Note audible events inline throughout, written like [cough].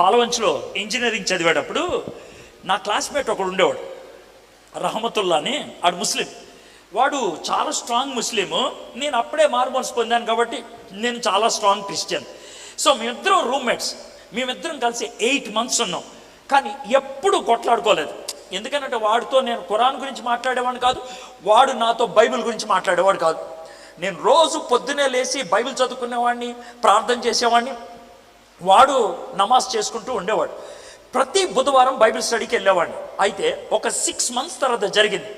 పాలవంచులో engineering చదివేటప్పుడు నా classmate ఒకడు ఉండేవాడు రహమతుల్లా అని ఆడు ముస్లిం. వాడు చాలా స్ట్రాంగ్ ముస్లిము నేను అప్పుడే మార్మోల్స్ పొందాను కాబట్టి నేను చాలా స్ట్రాంగ్ క్రిస్టియన్. సో మేమిద్దరం రూమ్మేట్స్ మేమిద్దరం కలిసి ఎయిట్ మంత్స్ ఉన్నాం. కానీ ఎప్పుడు కొట్లాడుకోలేదు. ఎందుకంటే వాడితో నేను ఖురాన్ గురించి మాట్లాడేవాడిని కాదు వాడు నాతో బైబిల్ గురించి మాట్లాడేవాడు కాదు. నేను రోజు పొద్దునే లేచి బైబిల్ చదువుకునేవాడిని ప్రార్థన చేసేవాడిని వాడు నమాజ్ చేసుకుంటూ ఉండేవాడు. ప్రతి బుధవారం బైబిల్ స్టడీకి వెళ్ళేవాడిని. అయితే ఒక సిక్స్ మంత్స్ తర్వాత జరిగింది.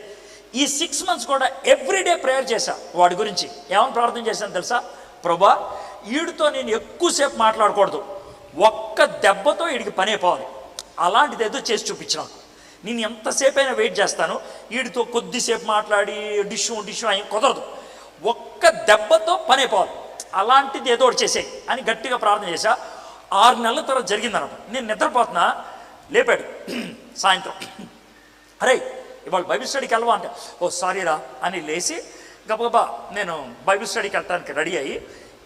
ఈ సిక్స్ మంత్స్ కూడా ఎవ్రీడే ప్రేయర్ చేశా వాడి గురించి. ఏమని ప్రార్థన చేశాను తెలుసా? ప్రభా వీడితో నేను ఎక్కువసేపు మాట్లాడకూడదు. ఒక్క దెబ్బతో వీడికి పని అయిపోవాలి. అలాంటిది ఏదో చేసి చూపించిన. నేను ఎంతసేపు అయినా వెయిట్ చేస్తాను. వీడితో కొద్దిసేపు మాట్లాడి డిష్యూ డిష్యూ అయి కుదరదు. ఒక్క దెబ్బతో పని అయిపోవాలి. అలాంటిది ఏదో ఒకటి చేసేయి అని గట్టిగా ప్రార్థన చేశా. ఆరు నెలల తర్వాత జరిగిందనమాట. నేను నిద్రపోతున్నా లేపాడు. సాయంత్రం. అరే ఇవాళ బైబిల్ స్టడీకి వెళ్ళవా అంటే ఓ సారీరా అని లేచి గబగబా నేను బైబిల్ స్టడీకి వెళ్ళడానికి రెడీ అయ్యి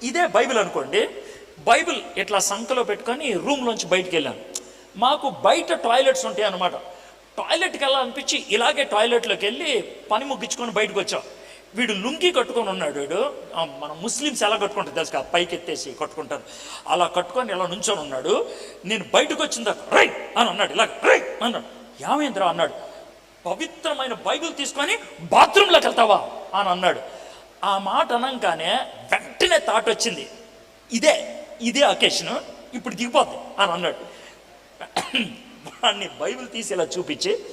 ఇదే బైబిల్ అనుకోండి బైబిల్ ఇట్లా సంఖలో పెట్టుకొని రూమ్లోంచి బయటికి వెళ్ళాను. మాకు బయట టాయిలెట్స్ ఉంటాయి అన్నమాట. టాయిలెట్కి వెళ్ళాలనిపించి ఇలాగే టాయిలెట్లోకి వెళ్ళి పని ముగ్గించుకొని బయటకు వచ్చాం. వీడు లుంగి కట్టుకొని ఉన్నాడు వీడు. మన ముస్లిమ్స్ ఎలా కట్టుకుంటారు తెలుసు పైకి ఎత్తేసి కట్టుకుంటారు. అలా కట్టుకొని ఇలా నుంచొని ఉన్నాడు. నేను బయటకు వచ్చిన దాకా రై అని అన్నాడు. ఇలా రై అన్నాడు. యామేంద్ర అన్నాడు. పవిత్రమైన బైబిల్ తీసుకొని బాత్రూంలోకి వెళ్తావా అని అన్నాడు. ఆ మాట అనంగానే వెంటనే థాట్ వచ్చింది. ఇదే ఇదే అకేషన్ ఇప్పుడు దిగిపోద్ది అని అన్నాడు. వాడిని బైబిల్ తీసి ఇలా చూపించి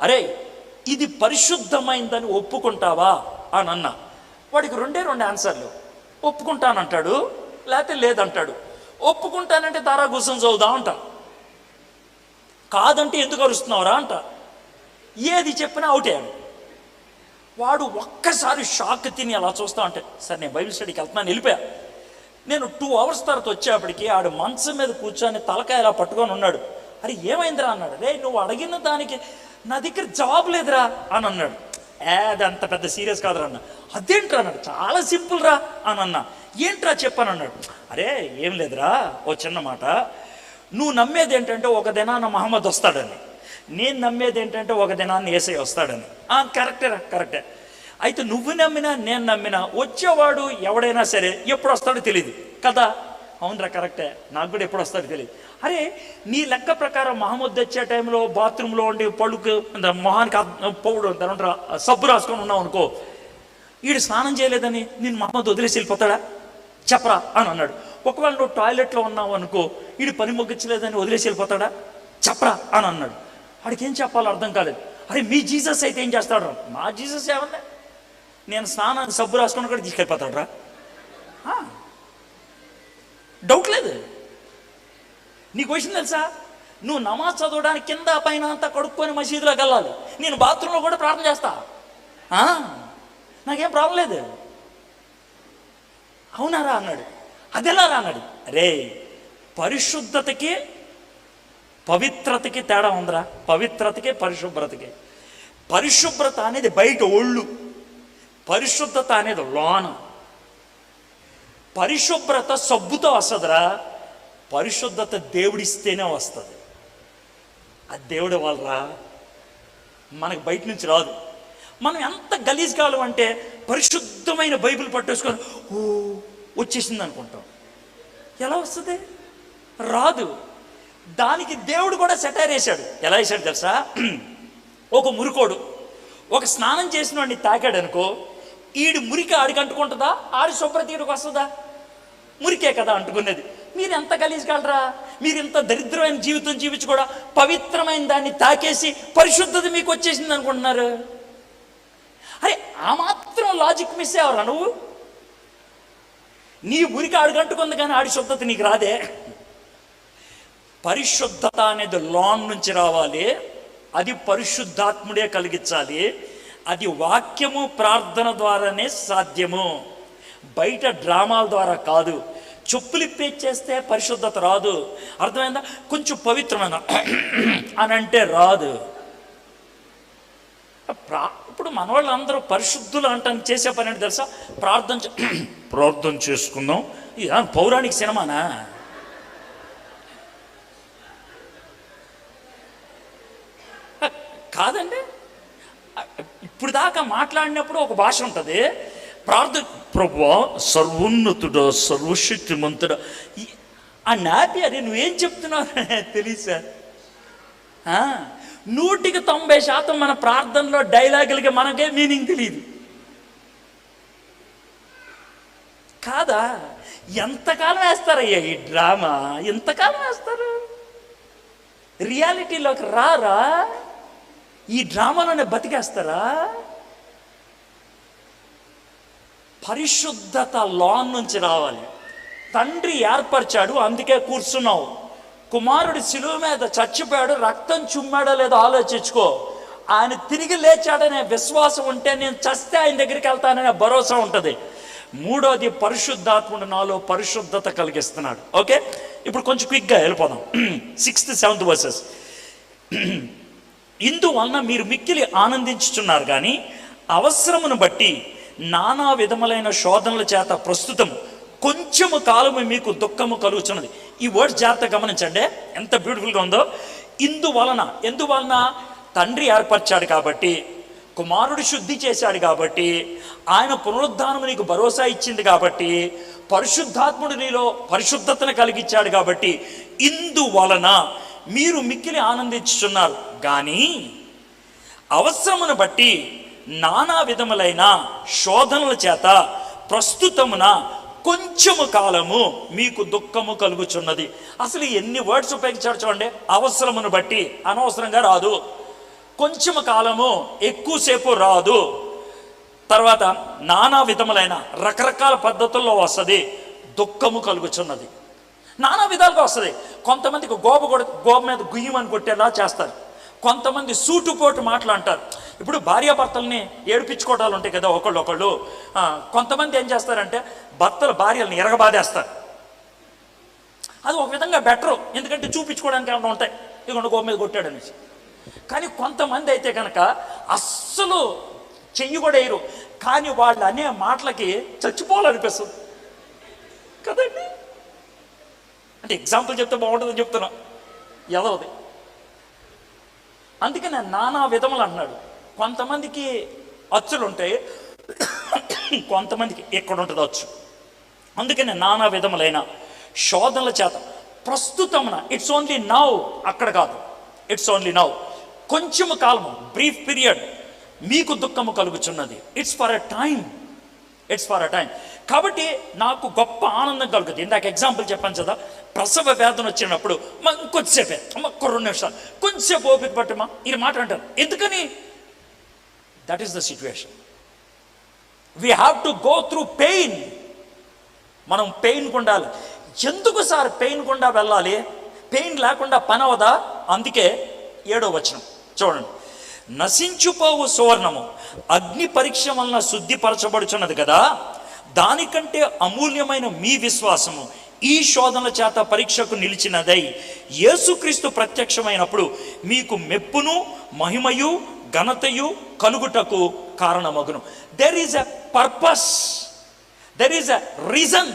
అరే ఇది పరిశుద్ధమైందని ఒప్పుకుంటావా? అని అన్నా వాడికి రెండే రెండు ఆన్సర్లు. ఒప్పుకుంటానంటాడు లేకపోతే లేదంటాడు. ఒప్పుకుంటానంటే తారా కూర్చొని చదువుదా అంట. కాదంటే ఎందుకు అరుస్తున్నావురా అంట. ఏది చెప్పినా అవుటే అని. వాడు ఒక్కసారి షాక్ తిని అలా చూస్తా అంటే సరే నేను బైబిల్ స్టడీకి వెళ్తున్నాను వెళ్ళిపోయా. నేను టూ అవర్స్ తర్వాత వచ్చేప్పటికి ఆడు మంచం మీద కూర్చొని తలకాయ ఇలా పట్టుకొని ఉన్నాడు. అరే ఏమైందిరా? అన్నాడు. రే నువ్వు అడిగిన దానికి నా దగ్గర జవాబు లేదురా అని అన్నాడు. ఏ అది అంత పెద్ద సీరియస్ కాదురా అన్న. అదేంట్రా అన్నాడు. చాలా సింపుల్ రా అని అన్న. ఏంట్రా చెప్పాను అన్నాడు. అరే ఏం లేదురా. ఓ చిన్న మాట. నువ్వు నమ్మేది ఏంటంటే ఒక దినాన మహమ్మద్ వస్తాడని. నేను నమ్మేది ఏంటంటే ఒక దినాన్ని ఏసై వస్తాడని. ఆ, కరెక్టేరా కరెక్టే. అయితే నువ్వు నమ్మినా నేను నమ్మినా వచ్చేవాడు ఎవడైనా సరే ఎప్పుడు వస్తాడో తెలియదు కదా? అవునరా కరెక్టే. నాకు కూడా ఎప్పుడు వస్తాడో తెలియదు. అరే నీ లెక్క ప్రకారం మహమ్మద్ వచ్చే టైంలో బాత్రూంలో ఉండి పళ్ళుకు మొహానికి పౌడు అంటారు సబ్బు రాసుకొని ఉన్నావు అనుకో. వీడు స్నానం చేయలేదని నేను మహమ్మద్ వదిలేసి వెళ్ళిపోతాడా? చెప్పరా అని అన్నాడు. ఒకవేళ నువ్వు టాయిలెట్లో ఉన్నావు అనుకో వీడు పని మొగ్గించలేదని వదిలేసి వెళ్ళిపోతాడా? చెప్పరా అని అన్నాడు. వాడికి ఏం చెప్పాలో అర్థం కాలేదు. అరే మీ జీసస్ అయితే ఏం చేస్తాడు రా? మా జీసస్ ఏమన్నా నేను స్నానానికి సబ్బు రాసుకుని కూడా తీసుకెళ్ళిపోతాడు రా డౌట్ లేదు. నీకు వచ్చింది తెలుసా? నువ్వు నమాజ్ చదవడానికి కింద పైన అంతా కడుక్కొని మసీదులోకి వెళ్ళాలి. నేను బాత్రూంలో కూడా ప్రార్థన చేస్తా. నాకేం ప్రాబ్లం లేదు. అవునారా అన్నాడు. అదెలారా అన్నాడు. రే పరిశుద్ధతకి పవిత్రతకి తేడా ఉందిరా. పవిత్రతకి పరిశుభ్రతకి. పరిశుభ్రత అనేది బయట ఒళ్ళు. పరిశుద్ధత అనేది లోన. పరిశుభ్రత సబ్బుతో వస్తుందిరా. పరిశుద్ధత దేవుడిస్తేనే వస్తుంది. అది దేవుడు వాళ్ళరా మనకు బయట నుంచి రాదు. మనం ఎంత గలీజ్ కాలం అంటే పరిశుద్ధమైన బైబిల్ పట్టేసుకొని ఓ వచ్చేసింది అనుకుంటాం. ఎలా వస్తుంది? రాదు. దానికి దేవుడు కూడా సెటైర్ వేశాడు ఎలా వేశాడు తెలుసా? [clears throat] ఒక మురుకోడు ఒక స్నానం చేసిన వాడిని తాకాడు అనుకో ఈడు మురికి ఆడికి అంటుకుంటుందా? ఆడి శుభ్రత ఈడికి వస్తుందా? మురికే కదా అంటుకునేది. మీరు ఎంత గలీజ్గలరా మీరు ఇంత దరిద్రమైన జీవితం జీవించి కూడా పవిత్రమైన దాన్ని తాకేసి పరిశుద్ధత మీకు వచ్చేసింది అనుకుంటున్నారు? అరే ఆ మాత్రం లాజిక్ మిస్ అయ్యవరా నువ్వు? నీ మురికి అడుగంటుకుంది కానీ ఆడి శుద్ధత నీకు రాదే. పరిశుద్ధత అనేది లోన్ నుంచి రావాలి. అది పరిశుద్ధాత్ముడే కలిగించాలి. అది వాక్యము ప్రార్థన ద్వారానే సాధ్యము. బయట డ్రామాల ద్వారా కాదు. చెప్పులు చేస్తే పరిశుద్ధత రాదు. అర్థమైందా? కొంచెం పవిత్రమైన [clears throat] అని అంటే రాదు. ప్రా ఇప్పుడు మన వాళ్ళందరూ పరిశుద్ధులు అంటాను చేసే పని తెలుసా? ప్రార్థన [clears throat] ప్రార్థన చేసుకుందాం. ఇదా పౌరాణిక సినిమానా? కాదండి. ఇప్పుడు దాకా మాట్లాడినప్పుడు ఒక భాష ఉంటుంది. ప్రార్థన ప్రభు సర్వోన్నతుడు సర్వశక్తిమంతుడు. ఆ నాపి అరే నువ్వేం చెప్తున్నావు తెలియదు సార్ ఆ, నూటికి తొంభై శాతం మన ప్రార్థనలో డైలాగులకి మనకే మీనింగ్ తెలియదు కాదా? ఎంతకాలం వేస్తారయ్యా ఈ డ్రామా? ఎంతకాలం వేస్తారు? రియాలిటీలోకి రారా? ఈ డ్రామాలోనే బతికేస్తారా? పరిశుద్ధత లోన్ నుంచి రావాలి. తండ్రి ఏర్పరిచాడు అందుకే కూర్చున్నావు. కుమారుడు శిలువ మీద చచ్చిపోయాడు రక్తం చుమ్మాడో లేదో ఆలోచించుకో. ఆయన తిరిగి లేచాడనే విశ్వాసం ఉంటే నేను చస్తే ఆయన దగ్గరికి వెళ్తాననే భరోసా ఉంటుంది. మూడోది పరిశుద్ధాత్ముడు నాలో పరిశుద్ధత కలిగిస్తున్నాడు. ఓకే? ఇప్పుడు కొంచెం క్విక్గా వెళ్ళిపోదాం. సిక్స్త్ సెవెంత్ వర్సెస్ ఇందువలన మీరు మిక్కిలి ఆనందించుచున్నారు కానీ అవసరమును బట్టి నానా విధములైన శోధనల చేత ప్రస్తుతం కొంచెము కాలము మీకు దుఃఖము కలుగుతున్నది ఈ వర్డ్స్ జాగ్రత్త గమనించండి. ఎంత బ్యూటిఫుల్గా ఉందో. ఇందువలన ఎందువలన తండ్రి ఏర్పరిచాడు కాబట్టి కుమారుడు శుద్ధి చేశాడు కాబట్టి ఆయన పునరుద్ధానము నీకు భరోసా ఇచ్చింది కాబట్టి పరిశుద్ధాత్ముడు నీలో పరిశుద్ధతను కలిగించాడు కాబట్టి ఇందువలన మీరు మిక్కిలి ఆనందించుచున్నారు. కానీ అవసరమును బట్టి నానా విధములైన శోధనల చేత ప్రస్తుతమున కొంచెము కాలము మీకు దుఃఖము కలుగుచున్నది. అసలు ఎన్ని వర్డ్స్ ఉపయోగించాడు చూడండి. అవసరమును బట్టి అనవసరంగా రాదు. కొంచెము కాలము ఎక్కువసేపు రాదు. తర్వాత నానా విధములైన రకరకాల పద్ధతుల్లో వస్తుంది. దుఃఖము కలుగుచున్నది. నానా విధాలుగా వస్తుంది. కొంతమందికి గోబ కొడ గోబ మీద గుయ్యమని కొట్టేలా చేస్తారు. కొంతమంది సూటుపోటు మాటలు అంటారు. ఇప్పుడు భార్యాభర్తల్ని ఏడిపించుకోవటాలు ఉంటాయి కదా ఒకళ్ళు ఒకళ్ళు. కొంతమంది ఏం చేస్తారంటే భర్తలు భార్యల్ని ఎరగబాదేస్తారు. అది ఒక విధంగా బెటరు. ఎందుకంటే చూపించుకోవడానికి ఏమైనా ఉంటాయి. ఇదిగోండి గో మీద కొట్టాడు అనేసి. కానీ కొంతమంది అయితే కనుక అస్సలు చెయ్యి కూడా వేయరు. కానీ వాళ్ళు అనే మాటలకి చచ్చిపోవాలనిపిస్తుంది. కదండి? అంటే ఎగ్జాంపుల్ చెప్తే బాగుంటుందని చెప్తున్నా. ఎదవది. అందుకని నానా విధములు అన్నాడు. కొంతమందికి అచ్చులు ఉంటాయి కొంతమందికి ఎక్కడ ఉంటుంది అచ్చు. అందుకని నానా విధములైన శోధనల చేత ప్రస్తుతమున ఇట్స్ ఓన్లీ నౌ అక్కడ కాదు. ఇట్స్ ఓన్లీ నౌ కొంచెము కాలము బ్రీఫ్ పీరియడ్ మీకు దుఃఖము కలుగుచున్నది. It's for a time it's for a time కాబట్టి నాకు గొప్ప ఆనందం కలుగుతుంది. ఇందాక ఎగ్జాంపుల్ చెప్పాను కదా ప్రసవ వేదన వచ్చినప్పుడు మా ఇంకొద్దిసేపే అమ్మ ఒక్క రెండు నిమిషాలు కొంచెంసేపు ఓపిక పట్టమా ఇది మాట అంటారు. ఎందుకని? That is the situation we have to go through pain మనం పెయిన్ ఉండాలి ఎందుకు సార్ పెయిన్ గుండా వెళ్ళాలి? పెయిన్ లేకుండా పని అవదా అందుకే ఏడో వచనం. చూడండి. నశించుపోవు సువర్ణము. అగ్ని పరీక్ష వలన శుద్ధిపరచబడుచున్నది కదా? దానికంటే అమూల్యమైన మీ విశ్వాసము ఈ శోధనల చేత పరీక్షకు నిలిచినదై యేసుక్రీస్తు ప్రత్యక్షమైనప్పుడు మీకు మెప్పును మహిమయు ఘనతయు కలుగుటకు కారణమగును. There is a purpose there is a reason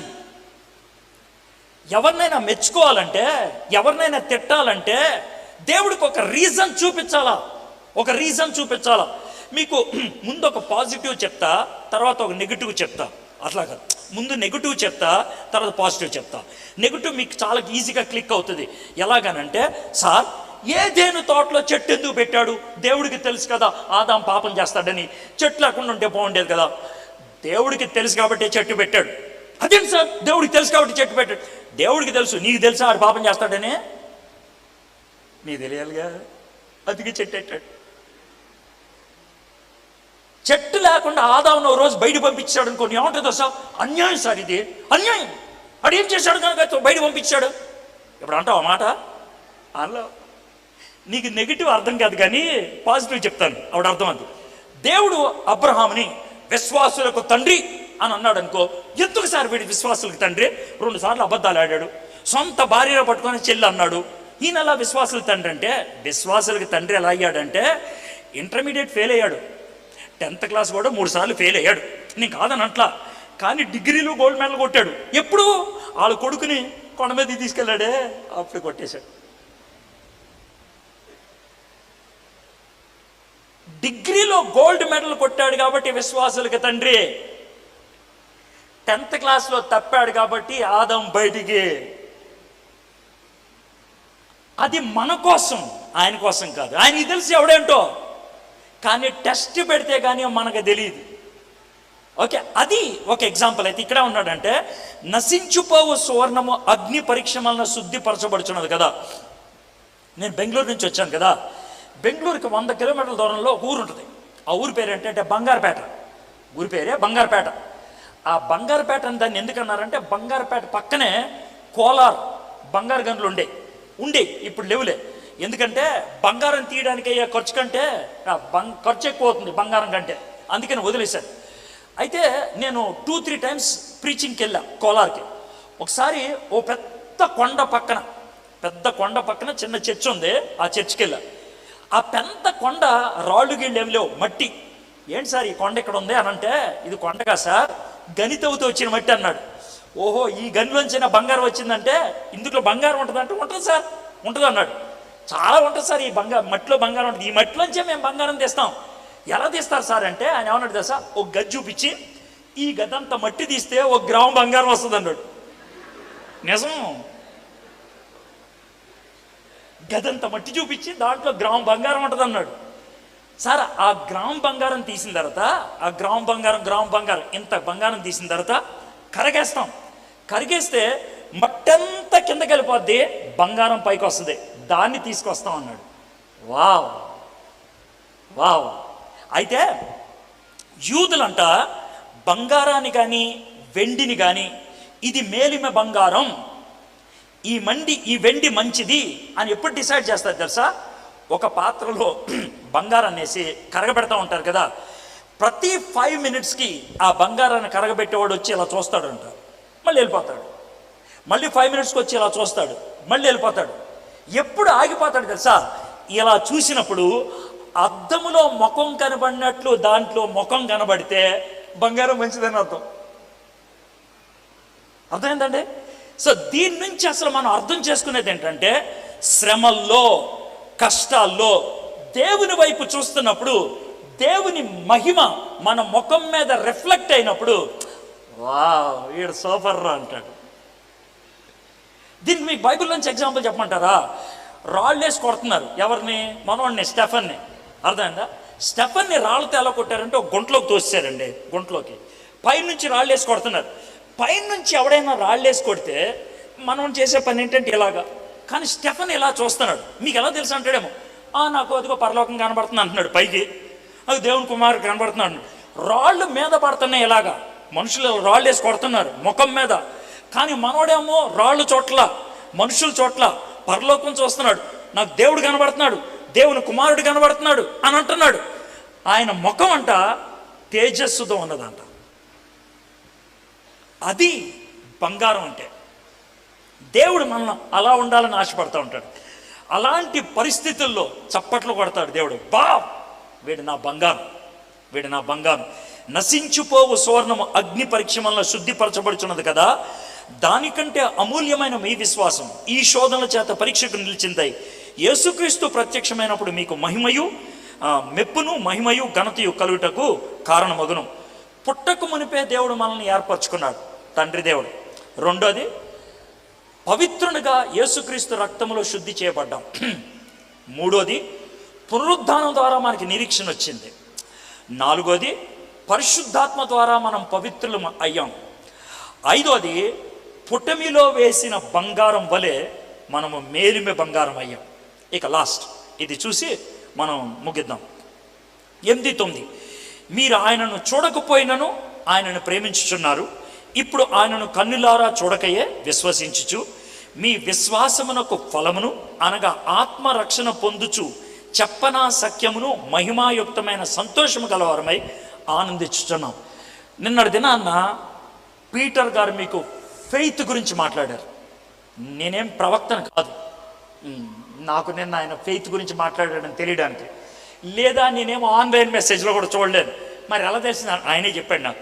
ఎవరినైనా మెచ్చుకోవాలంటే ఎవరినైనా తిట్టాలంటే దేవుడికి ఒక రీజన్ చూపించాలా? ఒక రీజన్ చూపించాలా? మీకు ముందు ఒక పాజిటివ్ చెప్తా తర్వాత ఒక నెగిటివ్ చెప్తా. అట్లా కాదు. ముందు నెగిటివ్ చెప్తా తర్వాత పాజిటివ్ చెప్తా. నెగిటివ్ మీకు చాలా ఈజీగా క్లిక్ అవుతుంది. ఎలాగనంటే సార్ ఏ దేని తోటలో చెట్టు ఎందుకు పెట్టాడు? దేవుడికి తెలుసు కదా ఆదాం పాపం చేస్తాడని. చెట్టు లేకుండా ఉంటే బాగుండేది కదా. దేవుడికి తెలుసు కాబట్టి చెట్టు పెట్టాడు. అదేంటి సార్? దేవుడికి తెలుసు కాబట్టి చెట్టు పెట్టాడు. దేవుడికి తెలుసు నీకు తెలుసా ఆడు పాపం చేస్తాడని? నీకు తెలియాలిగా అందుకే చెట్టు పెట్టాడు. చెట్టు లేకుండా ఆదామును రోజు బయట పంపించాడు అనుకో ఏమంటుందో సార్ అన్యాయం సార్ ఇది. అన్యాయం. అడు ఏం చేశాడు కనుక? బయట పంపించాడు. ఇప్పుడు అంటావు మాట? అందులో నీకు నెగిటివ్ అర్థం కాదు కానీ పాజిటివ్ చెప్తాను. ఆవిడ అర్థం అది. దేవుడు అబ్రహాముని విశ్వాసులకు తండ్రి అని అన్నాడు అనుకో ఎందుకు సార్ వీడి విశ్వాసులకు తండ్రి? రెండు సార్లు అబద్ధాలు ఆడాడు. సొంత భార్యను పట్టుకొని చెల్లి అన్నాడు. ఈయన అలా విశ్వాసుల తండ్రి అంటే విశ్వాసులకు తండ్రి ఎలా అయ్యాడంటే ఇంటర్మీడియట్ ఫెయిల్ అయ్యాడు. టెన్త్ క్లాస్ కూడా మూడు సార్లు ఫెయిల్ అయ్యాడు. నేను కాదని అట్లా కానీ డిగ్రీలో గోల్డ్ మెడల్ కొట్టాడు. ఎప్పుడు? వాళ్ళ కొడుకుని కొండ మీద తీసుకెళ్ళాడే. అప్పుడు కొట్టేశాడు. డిగ్రీలో గోల్డ్ మెడల్ కొట్టాడు కాబట్టి విశ్వాసులకి తండ్రి. టెన్త్ క్లాస్లో తప్పాడు కాబట్టి ఆదం బయటికి. అది మన కోసం ఆయన కోసం కాదు. ఆయన తెలిసి ఎవడేంటో? కానీ టెస్ట్ పెడితే కానీ మనకు తెలియదు ఓకే అది ఒక ఎగ్జాంపుల్. అయితే ఇక్కడ ఉన్నాడంటే నశించుపోవు సువర్ణము అగ్ని పరీక్ష వలన శుద్ధిపరచబడుచున్నది కదా. నేను బెంగళూరు నుంచి వచ్చాను కదా. బెంగళూరుకి వంద కిలోమీటర్ల దూరంలో ఒక ఊరు ఉంటుంది ఆ ఊరి పేరు ఏంటంటే బంగారుపేట. ఊరి పేరే బంగారుపేట. ఆ బంగారుపేట అని దాన్ని ఎందుకన్నారంటే బంగారుపేట పక్కనే కోలార్ బంగారు గనులు ఉండే. ఉండే ఇప్పుడు లేవులే. ఎందుకంటే బంగారం తీయడానికి అయ్యే ఖర్చు కంటే బంగ్ ఖర్చు ఎక్కువ అవుతుంది బంగారం కంటే. అందుకని వదిలేశాను. అయితే నేను టూ త్రీ టైమ్స్ ప్రీచింగ్కి వెళ్ళా కోలార్కి. ఒకసారి ఓ పెద్ద కొండ పక్కన పెద్ద కొండ పక్కన చిన్న చర్చ్ ఉంది ఆ చర్చ్కి వెళ్ళా. ఆ పెద్ద కొండ రాళ్ళు గిళ్ళు ఏమి లేవు మట్టి. ఏంటి సార్ ఈ కొండ ఇక్కడ ఉంది అని అంటే ఇది కొండగా సార్ గనితవుతో వచ్చిన మట్టి అన్నాడు. ఓహో ఈ గనిలోంచిన బంగారం వచ్చిందంటే ఇందులో బంగారం ఉంటుందంటే ఉంటుంది సార్ ఉంటుంది అన్నాడు. చాలా ఉంటుంది సార్ ఈ బంగారం మట్టిలో బంగారం ఉంటుంది. ఈ మట్టిలోంచే మేము బంగారం తీస్తాం. ఎలా తీస్తారు సార్ అంటే ఆయన ఏమన్నాడు తెలుసా? ఒక గది చూపించి ఈ గదంతా మట్టి తీస్తే ఒక గ్రామం బంగారం వస్తుంది అన్నాడు. నిజం? గదంత మట్టి చూపించి దాంట్లో గ్రామం బంగారం ఉంటుంది అన్నాడు. సార్ ఆ గ్రామం బంగారం తీసిన తర్వాత ఆ గ్రామం బంగారం గ్రామం బంగారం ఇంత బంగారం తీసిన తర్వాత కరగేస్తాం. కరిగేస్తే మట్టంతా కిందకి వెళ్ళిపోద్ది బంగారం పైకి వస్తుంది. దాన్ని తీసుకొస్తాం అన్నాడు. వావ్. వావ్. అయితే యూదులంట బంగారాన్ని కానీ వెండిని కానీ ఇది మేలిమ బంగారం ఈ మండి ఈ వెండి మంచిది అని ఎప్పుడు డిసైడ్ చేస్తారు తెలుసా? ఒక పాత్రలో [clears throat] బంగారాన్ని వేసి కరగబెడతా ఉంటారు కదా. ప్రతి ఫైవ్ మినిట్స్కి ఆ బంగారాన్ని కరగబెట్టేవాడు వచ్చి ఇలా చూస్తాడంట. మళ్ళీ వెళ్ళిపోతాడు. మళ్ళీ ఫైవ్ మినిట్స్కి వచ్చి ఇలా చూస్తాడు. మళ్ళీ వెళ్ళిపోతాడు. ఎప్పుడు ఆగిపోతాడు తెలుసా? ఇలా చూసినప్పుడు అద్దములో ముఖం కనబడినట్లు దాంట్లో ముఖం కనబడితే బంగారం మంచిదని అర్థం. అర్థమైందండి? సో దీని నుంచి అసలు మనం అర్థం చేసుకునేది ఏంటంటే శ్రమల్లో కష్టాల్లో దేవుని వైపు చూస్తున్నప్పుడు దేవుని మహిమ మన ముఖం మీద రిఫ్లెక్ట్ అయినప్పుడు వా వీడు సోఫర్రా రా అంటాడు. దీనికి మీకు బైబిల్ నుంచి ఎగ్జాంపుల్ చెప్పమంటారా? రాళ్ళేసి కొడుతున్నారు. ఎవరిని? మనవాడిని స్టెఫన్ని. అర్థమైందా? స్టెఫన్ని రాళ్ళతో ఎలా కొట్టారంటే ఒక గుంట్లోకి తోసారండి గుంట్లోకి. పైనుంచి రాళ్ళేసి కొడుతున్నారు. పైనుంచి ఎవడైనా రాళ్ళేసి కొడితే మనం చేసే పని ఏంటంటే ఇలాగా. కానీ స్టెఫన్ ఇలా చూస్తున్నాడు. మీకు ఎలా తెలుసు అంటాడేమో? "ఆ, నాకు అదిగో పరలోకం కనబడుతుంది అంటున్నాడు పైకి. అది దేవుని కుమారు కనబడుతున్నాడు రాళ్ళు మీద పడుతున్నాయి ఇలాగా. మనుషులు రాళ్ళు వేసి కొడుతున్నారు. ముఖం మీద. కానీ మనోడేమో రాళ్ళు చోట్ల మనుషుల చోట్ల పరలోకం చూస్తున్నాడు నాకు దేవుడు కనబడుతున్నాడు దేవుని కుమారుడు కనబడుతున్నాడు అని అంటున్నాడు. ఆయన ముఖం అంట తేజస్సుతో ఉన్నదంట. అది బంగారం అంటే. దేవుడు మనల్ని అలా ఉండాలని ఆశపడుతూ ఉంటాడు. అలాంటి పరిస్థితుల్లో చప్పట్లు కొడతాడు దేవుడు. బా! వీడు నా బంగారం. వీడు నా బంగారం. నశించిపోవు సువర్ణము అగ్ని పరీక్ష వలన శుద్ధిపరచబడుచున్నది కదా. దానికంటే అమూల్యమైన మీ విశ్వాసం ఈ శోధనల చేత పరీక్షకు నిలిచిందై యేసుక్రీస్తు ప్రత్యక్షమైనప్పుడు మీకు మహిమయు మెప్పును మహిమయు ఘనతయు కలుగుటకు కారణమగును. పుట్టకు మునిపే దేవుడు మనల్ని ఏర్పరచుకున్నాడు తండ్రి దేవుడు. రెండోది పవిత్రునిగా యేసుక్రీస్తు రక్తములో శుద్ధి చేయబడ్డాం. [clears throat] మూడోది పునరుద్ధానం ద్వారా మనకి నిరీక్షణ వచ్చింది. నాలుగోది పరిశుద్ధాత్మ ద్వారా మనం పవిత్రులు అయ్యాం. ఐదోది పుటమిలో వేసిన బంగారం వలె మనము మేలిమి బంగారం అయ్యాం. ఇక లాస్ట్ ఇది చూసి మనం ముగిద్దాం. ఎనిమిది తొమ్మిది. మీరు ఆయనను చూడకపోయినను ఆయనను ప్రేమించుచున్నారు. ఇప్పుడు ఆయనను కన్నులారా చూడకయే విశ్వసించుచు. మీ విశ్వాసమునకు ఫలమును అనగా ఆత్మరక్షణ పొందుచు చెప్పనా సఖ్యమును మహిమాయుక్తమైన సంతోషము గలవారమై ఆనందించుచున్నాం. నిన్నటి దినాన్న పీటర్ గారు మీకు ఫెయిత్ గురించి మాట్లాడారు. నేనేం ప్రవక్తను కాదు. నాకు నిన్న ఆయన ఫెయిత్ గురించి మాట్లాడాడని తెలియడానికి. లేదా నేనేమో ఆన్లైన్ మెసేజ్లో కూడా చూడలేదు. మరి ఎలా తెలిసింది? ఆయనే చెప్పాడు నాకు.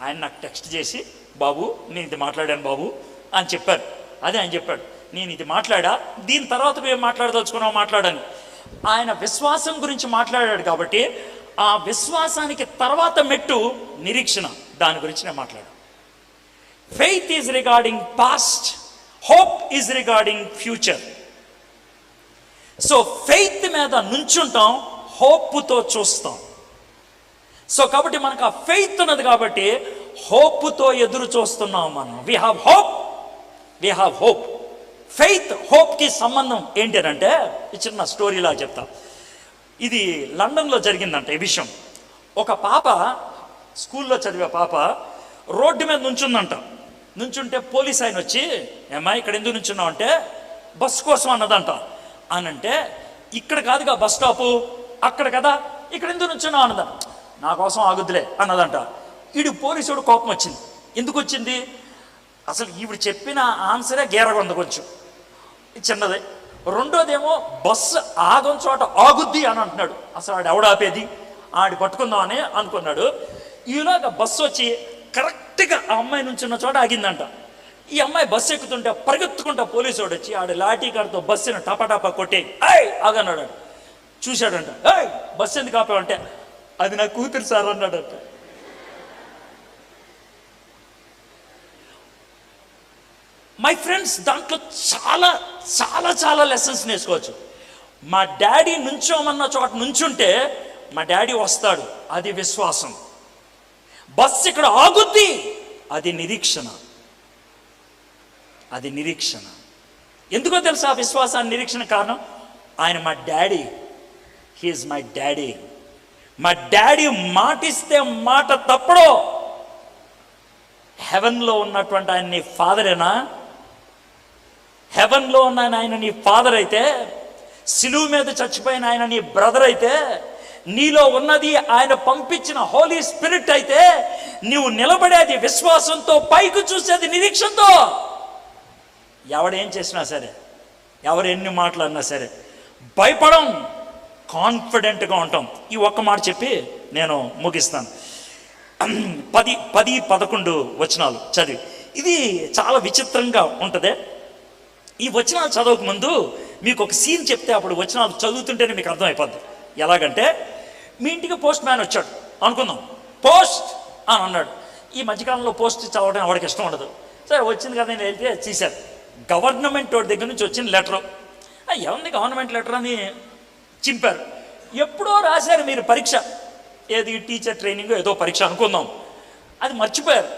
ఆయన నాకు టెక్స్ట్ చేసి బాబు నేను ఇది మాట్లాడాను బాబు అని చెప్పారు. అదే ఆయన చెప్పాడు. నేను ఇది మాట్లాడా? దీని తర్వాత మేము మాట్లాడదలుచుకున్నాం మాట్లాడాను. ఆయన విశ్వాసం గురించి మాట్లాడాడు కాబట్టి ఆ విశ్వాసానికి తర్వాత మెట్టు నిరీక్షణ. దాని గురించి నేను మాట్లాడాను. Faith is regarding past hope is regarding future so faith మీద నుంచుంటాం హోప్తో చూస్తాం. సో కాబట్టి మనకు ఆ ఫెయిత్ ఉన్నది కాబట్టి హోప్తో ఎదురు చూస్తున్నాం మనం. We have hope we have hope faith హోప్కి సంబంధం ఏంటంటే ఈ చిన్న స్టోరీలా చెప్తా. ఇది లండన్లో జరిగిందంట ఈ విషయం. ఒక పాప స్కూల్లో చదివే పాప రోడ్డు మీద నుంచుందంట. నుంచుంటే పోలీస్ ఆయన వచ్చి ఏమా ఇక్కడ ఎందుకు నుంచున్నావు? అంటే బస్ కోసం అన్నదంట. అనంటే ఇక్కడ కాదుగా బస్ స్టాపు అక్కడ కదా ఇక్కడ ఎందుకు నుంచున్నావు? అన్నదంట. నా కోసం ఆగుద్దులే అన్నదంట. ఈడు పోలీసుడు కోపం వచ్చింది. ఎందుకు వచ్చింది? అసలు ఈవిడ చెప్పిన ఆన్సరే గేరగొంద కొంచెం. చిన్నది. రెండోదేమో బస్సు ఆగం చోట ఆగుద్ది అని అంటున్నాడు. అసలు ఆడు ఎవడాపేది ఆడి పట్టుకుందామని అనుకున్నాడు. ఈలోగా బస్సు వచ్చి కరెక్ట్గా ఆ అమ్మాయి ఉన్న చోట ఆగిందంట. ఈ అమ్మాయి బస్సు ఎక్కుతుంటే పరిగెత్తుకుంటా పోలీసు వాడు వచ్చి ఆడ లాఠీ కారుతో బస్సును టపాటాపా కొట్టి ఐ ఆగన్నాడు. చూశాడంట. ఏయ్ బస్సు ఎందుకు ఆపావంటే అది నా కూతురు సార్ అన్నాడంట. మై ఫ్రెండ్స్ దాంట్లో చాలా చాలా చాలా లెసన్స్ నేర్చుకోవచ్చు. మా డాడీ నుంచోమన్న చోట నుంచుంటే మా డాడీ వస్తాడు. అది విశ్వాసం. బస్సు ఇక్కడ ఆగుద్ది. అది నిరీక్షణ. అది నిరీక్షణ. ఎందుకో తెలుసా ఆ విశ్వాసాన్ని నిరీక్షణ కారణం? ఆయన మా daddy. He is my daddy. మా డాడీ మాటిస్తే మాట తప్పుడు. హెవెన్లో ఉన్నటువంటి ఆయన నీ ఫాదరేనా? హెవెన్లో ఉన్న ఆయన నీ ఫాదర్ అయితే సిలువు మీద చచ్చిపోయిన ఆయన నీ బ్రదర్ అయితే నీలో ఉన్నది ఆయన పంపించిన హోలీ స్పిరిట్ అయితే నీవు నిలబడేది విశ్వాసంతో పైకి చూసేది నిరీక్షంతో ఎవడేం చేసినా సరే ఎవరు ఎన్ని మాట్లాడినా సరే భయపడం కాన్ఫిడెంట్గా ఉంటాం. ఈ ఒక్క మాట చెప్పి నేను ముగిస్తాను. పది పది పదకొండు వచనాలు చదివి. ఇది చాలా విచిత్రంగా ఉంటుంది. ఈ వచనాలు చదవక ముందు మీకు ఒక సీన్ చెప్తే అప్పుడు వచనాలు చదువుతుంటేనే మీకు అర్థమైపోద్ది. ఎలాగంటే మీ ఇంటికి పోస్ట్ మ్యాన్ వచ్చాడు అనుకుందాం. పోస్ట్? అని అన్నాడు. ఈ మధ్యకాలంలో పోస్ట్ చదవడం ఎవరికి ఇష్టం ఉండదు. సరే వచ్చింది కదా నేను వెళ్తే చేశారు గవర్నమెంట్ వాడి దగ్గర నుంచి వచ్చిన లెటర్. ఏముంది గవర్నమెంట్ లెటర్ అని చింపారు. ఎప్పుడో రాశారు మీరు పరీక్ష. ఏది టీచర్ ట్రైనింగ్ ఏదో పరీక్ష అనుకుందాం. అది మర్చిపోయారు.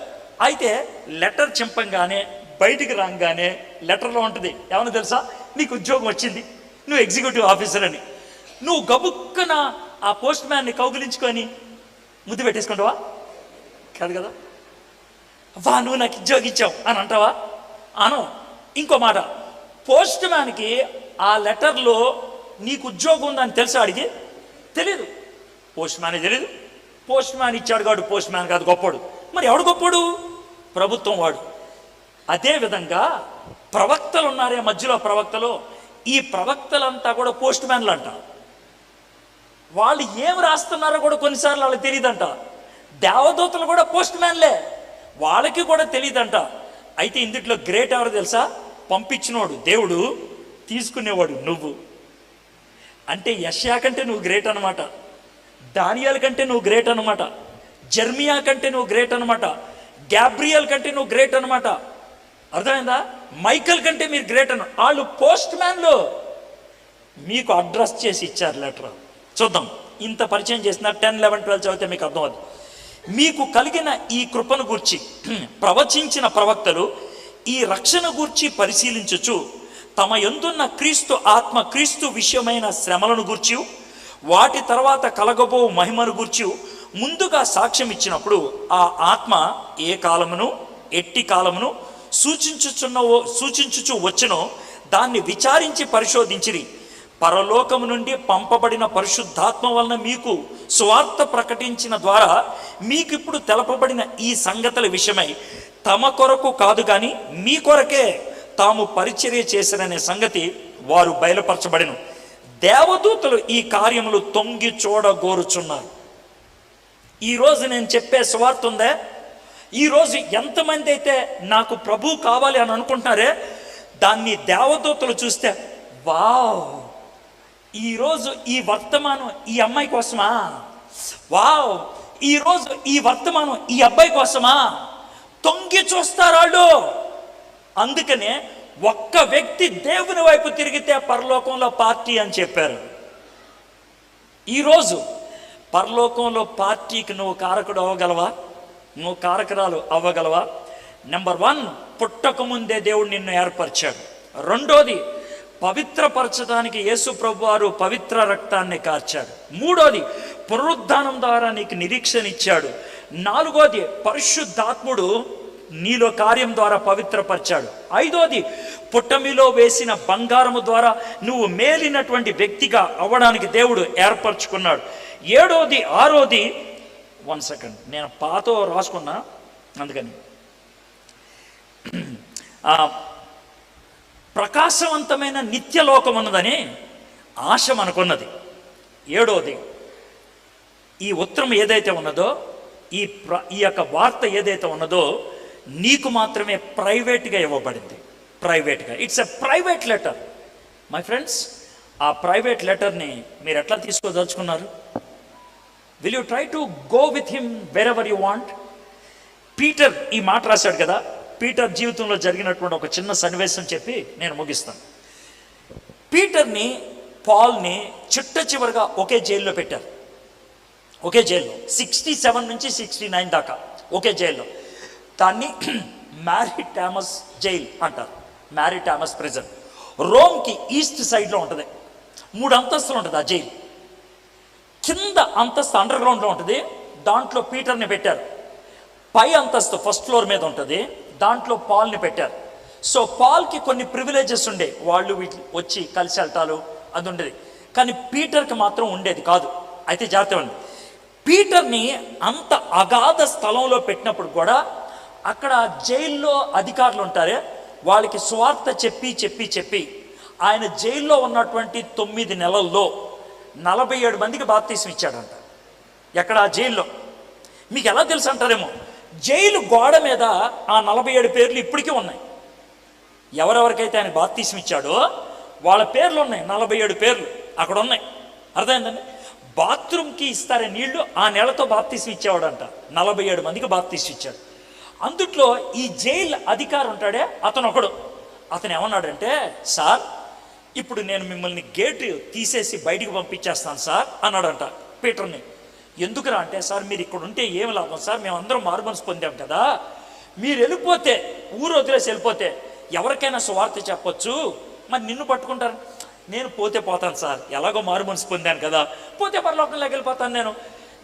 అయితే లెటర్ చింపంగానే బయటికి రాగానే లెటర్లో ఉంటుంది. ఏమన్నా తెలుసా? నీకు ఉద్యోగం వచ్చింది. నువ్వు ఎగ్జిక్యూటివ్ ఆఫీసర్ అని. నువ్వు గబుక్కున ఆ పోస్ట్ మ్యాన్ని కౌగిలించుకొని ముద్దు పెట్టేసుకుంటావా? కాదు కదా? వా నువ్వు నాకు ఉద్యోగి ఇచ్చావు అని అంటావా? అను. ఇంకో మాట. పోస్ట్ మ్యాన్కి ఆ లెటర్లో నీకు ఉద్యోగం ఉందని తెలుసా అడిగి? తెలియదు పోస్ట్ మ్యానే తెలియదు పోస్ట్ మ్యాన్ ఇచ్చాడు కాడు పోస్ట్ మ్యాన్ కాదు గొప్పడు. మరి ఎవడు గొప్పోడు? ప్రభుత్వం వాడు. అదేవిధంగా ప్రవక్తలు ఉన్నారే మధ్యలో ప్రవక్తలు. ఈ ప్రవక్తలంతా కూడా పోస్ట్ మ్యాన్లు అంటారు వాళ్ళు ఏం రాస్తున్నారో కూడా కొన్నిసార్లు వాళ్ళకి తెలియదంట దేవదూతలు కూడా పోస్ట్ మ్యాన్లే. వాళ్ళకి కూడా తెలియదంట అయితే ఇందుట్లో గ్రేట్ ఎవరు తెలుసా? పంపించినోడు దేవుడు తీసుకునేవాడు నువ్వు. అంటే యష్యా కంటే నువ్వు గ్రేట్ అనమాట దానియాల కంటే నువ్వు గ్రేట్ అనమాట జర్మియా కంటే నువ్వు గ్రేట్ అనమాట గ్యాబ్రియల్ కంటే నువ్వు గ్రేట్ అనమాట అర్థమైందా? మైకల్ కంటే మీరు గ్రేట్ అన్న వాళ్ళు పోస్ట్ మ్యాన్లు. మీకు అడ్రస్ చేసి ఇచ్చారు లెటర్. చూద్దాం. ఇంత పరిచయం చేసిన టెన్ లెవెన్ ట్వెల్వ్ చదివితే మీకు అర్థం అవుతుంది మీకు కలిగిన ఈ కృపను గూర్చి [clears throat] ప్రవచించిన ప్రవక్తలు ఈ రక్షణ గూర్చి పరిశీలించుచు తమ ఎందున్న క్రీస్తు ఆత్మ క్రీస్తు విషయమైన శ్రమలను గూర్చి వాటి తర్వాత కలగబో మహిమను గూర్చి ముందుగా సాక్ష్యం ఇచ్చినప్పుడు ఆ ఆత్మ ఏ కాలమును ఎట్టి కాలమును సూచించుచున్నవో సూచించుచు వచ్చునో దాన్ని విచారించి పరిశోధించిరి. పరలోకము నుండి పంపబడిన పరిశుద్ధాత్మ వలన మీకు స్వార్థ ప్రకటించిన ద్వారా మీకు ఇప్పుడు తెలపబడిన ఈ సంగతుల విషయమై తమ కొరకు కాదు కానీ మీ కొరకే తాము పరిచర్య చేశారనే సంగతి వారు బయలుపరచబడిను. దేవదూతలు ఈ కార్యములు తొంగి చూడగోరుచున్నారు. ఈరోజు నేను చెప్పే స్వార్థ ఉందే? ఈరోజు ఎంతమంది అయితే నాకు ప్రభు కావాలి అని అనుకుంటున్నారే దాన్ని దేవదూతలు చూస్తే వావ్ ఈరోజు ఈ వర్తమానం ఈ అమ్మాయి కోసమా? వావ్ ఈరోజు ఈ వర్తమానం ఈ అబ్బాయి కోసమా? తొంగి చూస్తారాడు అందుకనే ఒక్క వ్యక్తి దేవుని వైపు తిరిగితే పరలోకంలో పార్టీ అని చెప్పారు. ఈరోజు పరలోకంలో పార్టీకి నువ్వు కారకుడు అవ్వగలవా? నువ్వు కారకురాలు అవ్వగలవా? నెంబర్ వన్ పుట్టకముందే దేవుడు నిన్ను ఏర్పరిచాడు. రెండోది పవిత్రపరచడానికి యేసు ప్రభు వారు పవిత్ర రక్తాన్ని కార్చాడు. మూడోది పునరుద్ధానం ద్వారా నీకు నిరీక్షణ ఇచ్చాడు. నాలుగోది పరిశుద్ధాత్ముడు నీలో కార్యం ద్వారా పవిత్రపరిచాడు. ఐదోది పుట్టమిలో వేసిన బంగారము ద్వారా నువ్వు మేలినటువంటి వ్యక్తిగా అవ్వడానికి దేవుడు ఏర్పరచుకున్నాడు. ఏడోది ఆరోది వన్ సెకండ్ నేను పాతో రాసుకున్నా అందుకని. ప్రకాశవంతమైన నిత్యలోకం ఉన్నదని ఆశ మనకున్నది. ఏడోది ఈ ఉత్తరం ఏదైతే ఉన్నదో ఈ ప్ర ఈ యొక్క వార్త ఏదైతే ఉన్నదో నీకు మాత్రమే ప్రైవేట్గా ఇవ్వబడింది. ప్రైవేట్గా. It's a private letter my friends ఆ ప్రైవేట్ లెటర్ని మీరు ఎట్లా తీసుకోదలుచుకున్నారు? Will you try to go with him wherever you want Peter ఈ మాట రాశాడు కదా పీటర్ జీవితంలో జరిగినటువంటి ఒక చిన్న సన్నివేశం చెప్పి నేను ముగిస్తాను. పీటర్ని పాల్ని చిట్ట చివరిగా ఒకే జైల్లో పెట్టారు. ఒకే జైల్లో. సిక్స్టీ సెవెన్ నుంచి సిక్స్టీ నైన్ దాకా ఒకే జైల్లో. దాన్ని [clears throat] మ్యారీ టామస్ జైల్ అంటారు. Mary Thomas prison. రోమ్కి ఈస్ట్ సైడ్లో ఉంటుంది. మూడు అంతస్తులు ఉంటుంది ఆ జైలు. కింద అంతస్తు అండర్ గ్రౌండ్లో ఉంటుంది. దాంట్లో పీటర్ని పెట్టారు. పై అంతస్తు ఫస్ట్ ఫ్లోర్ మీద ఉంటుంది. దాంట్లో పాల్ని పెట్టారు. సో పాల్కి కొన్ని ప్రివిలేజెస్ ఉండే. వాళ్ళు వీటి వచ్చి కలిసి వెళ్తారు అది ఉండేది. కానీ పీటర్కి మాత్రం ఉండేది కాదు. అయితే జాగ్రత్త ఉంది పీటర్ని అంత అగాధ స్థలంలో పెట్టినప్పుడు కూడా అక్కడ జైల్లో అధికారులు ఉంటారే. వాళ్ళకి స్వార్థ చెప్పి చెప్పి చెప్పి ఆయన జైల్లో ఉన్నటువంటి తొమ్మిది నెలల్లో నలభై ఏడు మందికి బాప్తీసం ఇచ్చాడంట. ఎక్కడ? జైల్లో. మీకు ఎలా తెలుసు అంటారేమో? జైలు గోడ మీద ఆ నలభై ఏడు పేర్లు ఇప్పటికీ ఉన్నాయి. ఎవరెవరికైతే ఆయన బాప్తీసం ఇచ్చాడో వాళ్ళ పేర్లు ఉన్నాయి నలభై ఏడు పేర్లు అక్కడ ఉన్నాయి. అర్థమైందండి? బాత్రూమ్కి ఇస్తారే నీళ్ళు ఆ నెలతో బాప్తీసం ఇచ్చేవాడంట. నలభై ఏడు మందికి బాప్తీసం ఇచ్చాడు. అందుట్లో ఈ జైలు అధికారి ఉంటాడే అతను ఒకడు అతను ఏమన్నాడంటే సార్ ఇప్పుడు నేను మిమ్మల్ని గేటు తీసేసి బయటికి పంపించేస్తాను సార్ అన్నాడంట పీటర్ని. ఎందుకురా అంటే సార్ మీరు ఇక్కడ ఉంటే ఏం లాభం? సార్ మేమందరం మారుమనసు పొందాం కదా. మీరు వెళ్ళిపోతే ఊరు వదిలేసి వెళ్ళిపోతే ఎవరికైనా స్వార్థ చెప్పొచ్చు. మరి నిన్ను పట్టుకుంటారు. నేను పోతే పోతాను సార్. ఎలాగో మారు మనసు పొందాను కదా. పోతే పరలోకంలోకి వెళ్ళిపోతాను నేను.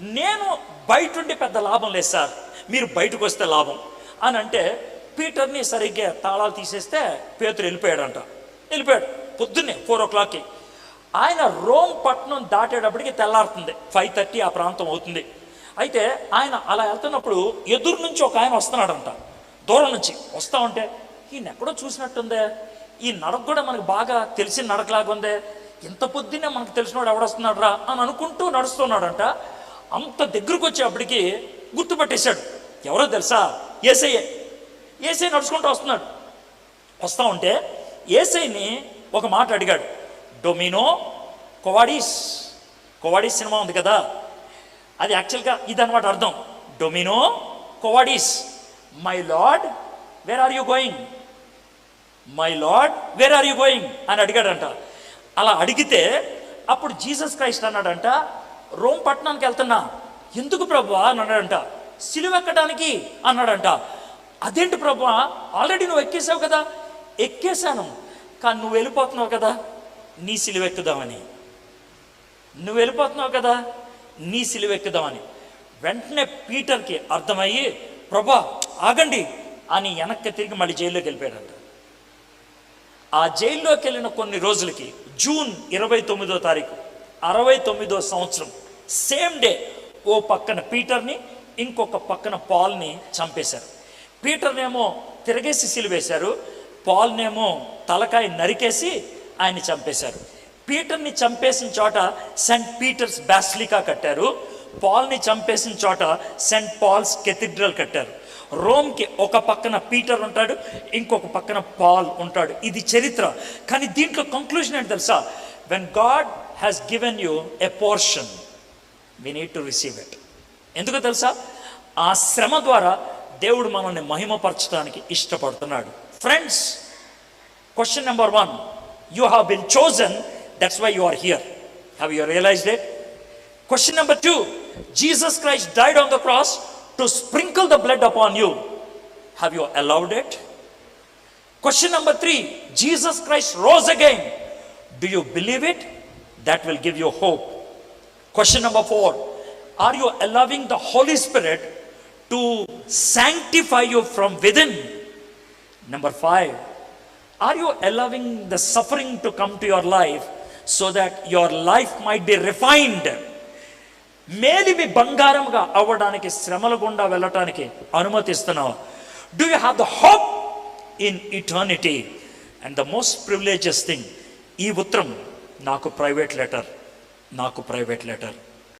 నేను బయట ఉండి పెద్ద లాభం లేదు సార్. మీరు బయటకు వస్తే లాభం. అని అంటే పీటర్ని సరిగ్గా తాళాలు తీసేస్తే పేతురు వెళ్ళిపోయాడంట. వెళ్ళిపోయాడు. పొద్దున్నే ఫోర్ ఓ క్లాక్కి. ఆయన రోమ్ పట్టణం దాటేటప్పటికి తెల్లారుతుంది. ఫైవ్ థర్టీ ఆ ప్రాంతం అవుతుంది. అయితే ఆయన అలా వెళ్తున్నప్పుడు ఎదురు నుంచి ఒక ఆయన వస్తున్నాడంట. దూరం నుంచి. వస్తా ఉంటే ఈయన ఎక్కడో చూసినట్టుందే. ఈ నడక కూడా మనకు బాగా తెలిసిన నడకలాగా ఉందే. ఇంత పొద్దున్నే మనకు తెలిసినవాడు ఎవడొస్తున్నాడు రా అని అనుకుంటూ నడుస్తున్నాడంట. అంత దగ్గరకు వచ్చేప్పటికి గుర్తుపట్టేశాడు. ఎవరో తెలుసా? ఏసయ్యే. ఏసై నడుచుకుంటూ వస్తున్నాడు. వస్తా ఉంటే ఏసైని ఒక మాట అడిగాడు. డొమినో కొవాడీస్ కొవాడీస్ సినిమా ఉంది కదా. అది యాక్చువల్గా ఇదన్నమాట అర్థం. డొమినో కొవాడీస్ my lord where are you going my lord where are you going అని అడిగాడంట. అలా అడిగితే అప్పుడు జీసస్ క్రైస్ట్ అన్నాడంట రోమ్ పట్టణానికి వెళ్తున్నా. ఎందుకు ప్రభు అని అన్నాడంట. సిలువ ఎక్కడానికి అన్నాడంట. అదేంటి ప్రభు ఆల్రెడీ నువ్వు ఎక్కేసావు కదా. ఎక్కేశాను కానీ నువ్వు వెళ్ళిపోతున్నావు కదా. నీ సిలువ ఎక్కుదామని నువ్వు వెళ్ళిపోతున్నావు కదా నీ సిలువ ఎక్కుదామని వెంటనే పీటర్కి అర్థమయ్యి ప్రభా ఆగండి అని వెనక్కి తిరిగి మళ్ళీ జైల్లోకి వెళ్ళిపోయాడంట. ఆ జైల్లోకి వెళ్ళిన కొన్ని రోజులకి జూన్ ఇరవై తొమ్మిదో తారీఖు అరవై తొమ్మిదో సంవత్సరం సేమ్ డే ఓ పక్కన పీటర్ని ఇంకొక పక్కన పాల్ని చంపేశారు. పీటర్నేమో తిరగేసి సిలివేశారు పాల్నేమో తలకాయ నరికేసి ఆయన చంపేశారు. పీటర్ని చంపేసిన చోట సెంట్ పీటర్స్ బ్యాస్లికా కట్టారు. పాల్ని చంపేసిన చోట సెంట్ పాల్స్ కెథిడ్రల్ కట్టారు. రోమ్కి ఒక పక్కన పీటర్ ఉంటాడు ఇంకొక పక్కన పాల్ ఉంటాడు. ఇది చరిత్ర. కానీ దీంట్లో కంక్లూజన్ ఏంటి తెలుసా? When God has given you a portion we need to receive it ఎందుకు తెలుసా? ఆ శ్రమ ద్వారా దేవుడు మనల్ని మహిమపరచడానికి ఇష్టపడుతున్నాడు. Friends question number one You have been chosen. That's why you are here. Have you realized it? Question number two Jesus Christ died on the cross to sprinkle the blood upon you. Have you allowed it? Question number three Jesus Christ rose again. Do you believe it? That will give you hope. Question number four Are you allowing the Holy Spirit to sanctify you from within? Number five Are you allowing the suffering to come to your life so that your life might be refined? మేలిమి బంగారంగా అవ్వడానికి శ్రమల గుండా వెళ్ళటానికి అనుమతిస్తున్నావు. Do you have the hope in eternity and the most privileged thing ఈ ఉత్తరం నాకు private letter నాకు ప్రైవేట్ లెటర్